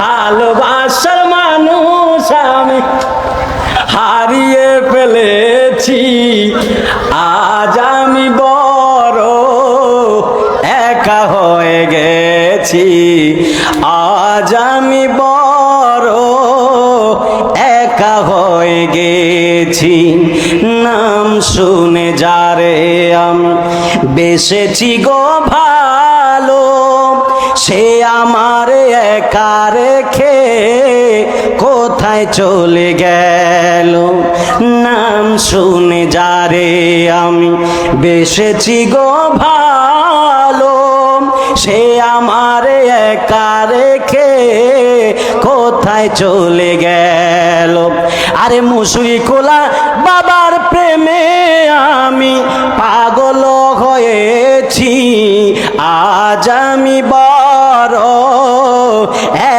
ভালোবাসার মানুষ আমি। হারিয়ে ফেলেছি, আজ আমি বড় একা হয়ে গেছি। আজ আমি বড় একা হয়ে গেছি। নাম শুনে যারে আমি বেসেছি গো ভালো সে আমার একা রেখে কোথায় চলে গেল? নাম শুনে যারে আমি বেসেছি গো ভালো। সে আমার একা রেখে কোথায় চলে গেল? আরে মুসুরি খোলা বাবার প্রেমে আমি পাগল হয়েছি। আজ আমি বড়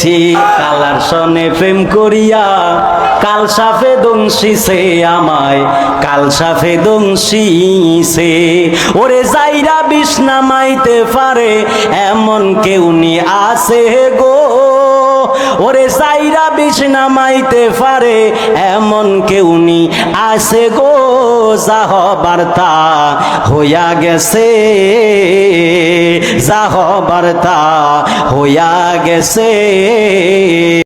গেছি কালার সনে প্রেম করিয়া, কাল সাফে দংশিছে আমায়, কাল সাফে দংশিছে ওরে যাইরা বিষ্ণা মাইতে পারে, এমন কেউ নি আছে গো। ওরে সাইরা বিছনা মাইতে পারে, এমন কেউ নি আসে গো যাহ বার্তা হইয়া গেছে। যাহ বার্তা হইয়া গেছে।